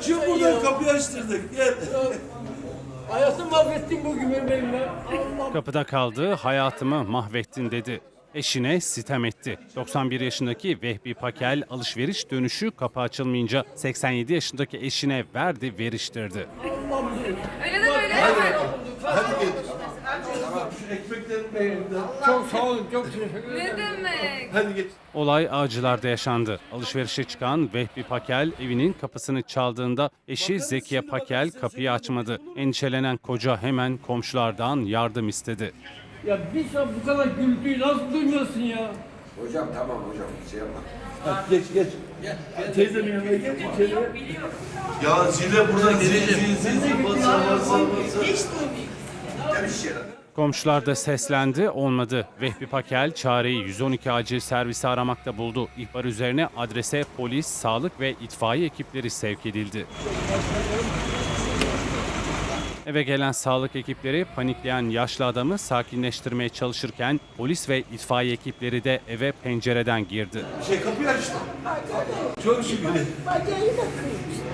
Açıyor buradan kapıyı açtırdık. Gel. Hayatımı mahvettin bugün benim elimle. Allah Kapıda kaldı, hayatımı mahvettin dedi. Eşine sitem etti. 91 yaşındaki Vehbi Pakel alışveriş dönüşü kapı açılmayınca 87 yaşındaki eşine verdi veriştirdi. Öyle de böyle hemen. Şu ekmeklerin beğendim. çok sağ olun, çok teşekkür ederim. Ne demek? Hadi geç. Olay Ağacılar'da yaşandı. Alışverişe çıkan Vehbi Pakel evinin kapısını çaldığında eşi Zekiye Pakel kapıyı açmadı. Endişelenen koca hemen komşulardan yardım istedi. Ya bir saat bu kadar gürültüyü nasıl duymuyorsun ya? Hocam tamam hocam şey yapma. Hadi geç geç. Teyzemin yanına geç içeri. Ya zile buradan zil zil zil zil basar basar basar. Komşular da seslendi, olmadı. Vehbi Pakel çareyi 112 acil servisi aramakta buldu. İhbar üzerine adrese polis, sağlık ve itfaiye ekipleri sevk edildi. Eve gelen sağlık ekipleri panikleyen yaşlı adamı sakinleştirmeye çalışırken polis ve itfaiye ekipleri de eve pencereden girdi. Şey kapıyı açtı. Çok şükür. Bacayı da kırmış.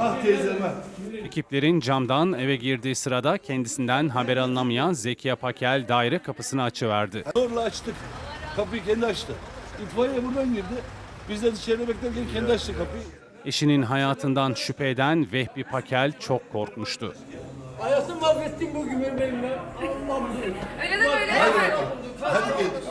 Ah teyzem ah. Ekiplerin camdan eve girdiği sırada kendisinden haber alınamayan Zekiye Pakel daire kapısını açıverdi. Zorla açtık. Kapıyı kendi açtı. İtfaiye buradan girdi. Biz de dışarıda beklerken kendi açtı kapıyı. Eşinin hayatından şüphe eden Vehbi Pakel çok korkmuştu. Hayatımı mahvettin bugün benim elimle. Allah Öyle de böyle hemen. Şu ekmeklerin beğendim.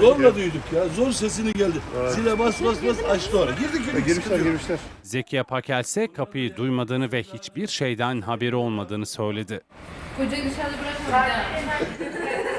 Zorla duyduk ya. Zor sesini geldi. Zile bas bas bas açtı oraya. Girdik girdik. Girmişler girmişler. Zekiye Pakel ise kapıyı duymadığını ve hiçbir şeyden haberi olmadığını söyledi. Kocayı dışarıda bırakma bir daha.